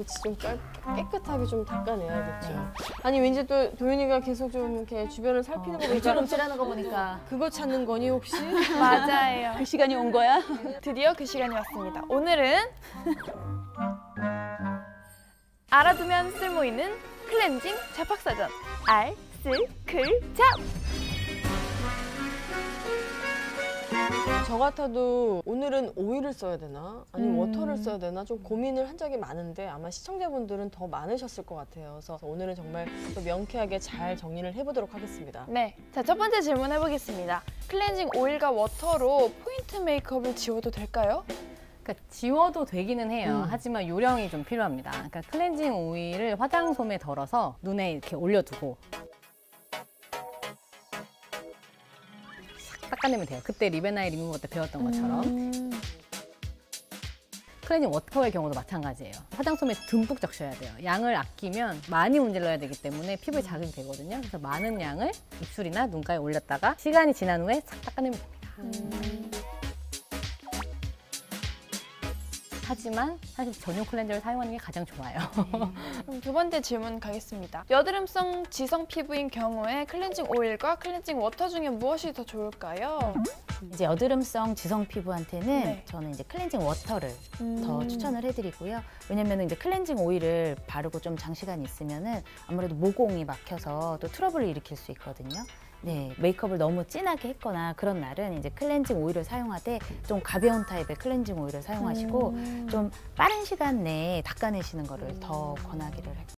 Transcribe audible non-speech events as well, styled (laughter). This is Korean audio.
그치 좀 깔, 깨끗하게 좀 닦아내야겠죠. 아니 왠지 또 도윤이가 계속 좀 이렇게 주변을 살피는 거 보니까 움찔움찔하는 거 보니까 그거 찾는 거니 혹시? (laughs) 맞아요. 그 시간이 온 거야? 드디어 그 시간이 왔습니다. 오늘은 알아두면 쓸모 있는 클렌징 잡학사전 알, 쓸, 클, 잡! 저 같아도 오늘은 오일을 써야 되나 아니면 음. 워터를 써야 되나 좀 고민을 한 적이 많은데 아마 시청자분들은 더 많으셨을 것 같아요. 그래서 오늘은 정말 또 명쾌하게 잘 정리를 해보도록 하겠습니다. 네, 자 첫 번째 질문 해보겠습니다. 클렌징 오일과 워터로 포인트 메이크업을 지워도 될까요? 그러니까 지워도 되기는 해요. 음. 하지만 요령이 좀 필요합니다. 그러니까 클렌징 오일을 화장솜에 덜어서 눈에 이렇게 올려두고 닦아내면 돼요. 그때 리베나이 리무버 때 배웠던 것처럼. 음, 클렌징 워터의 경우도 마찬가지예요. 화장솜에 듬뿍 적셔야 돼요. 양을 아끼면 많이 문질러야 되기 때문에 피부에 자극이 되거든요. 그래서 많은 양을 입술이나 눈가에 올렸다가 시간이 지난 후에 싹 닦아내면 됩니다. 음. 하지만 사실 전용 클렌저를 사용하는 게 가장 좋아요. (laughs) 그럼 두 번째 질문 가겠습니다. 여드름성 지성 피부인 경우에 클렌징 오일과 클렌징 워터 중에 무엇이 더 좋을까요? 이제 여드름성 지성 피부한테는 네. 저는 이제 클렌징 워터를 더 음. 추천을 해드리고요. 왜냐면 이제 클렌징 오일을 바르고 좀 장시간 있으면은 아무래도 모공이 막혀서 또 트러블을 일으킬 수 있거든요. 네, 메이크업을 너무 진하게 했거나 그런 날은 이제 클렌징 오일을 사용하되 좀 가벼운 타입의 클렌징 오일을 사용하시고 음. 좀 빠른 시간 내에 닦아내시는 거를 더 권하기를 할게요.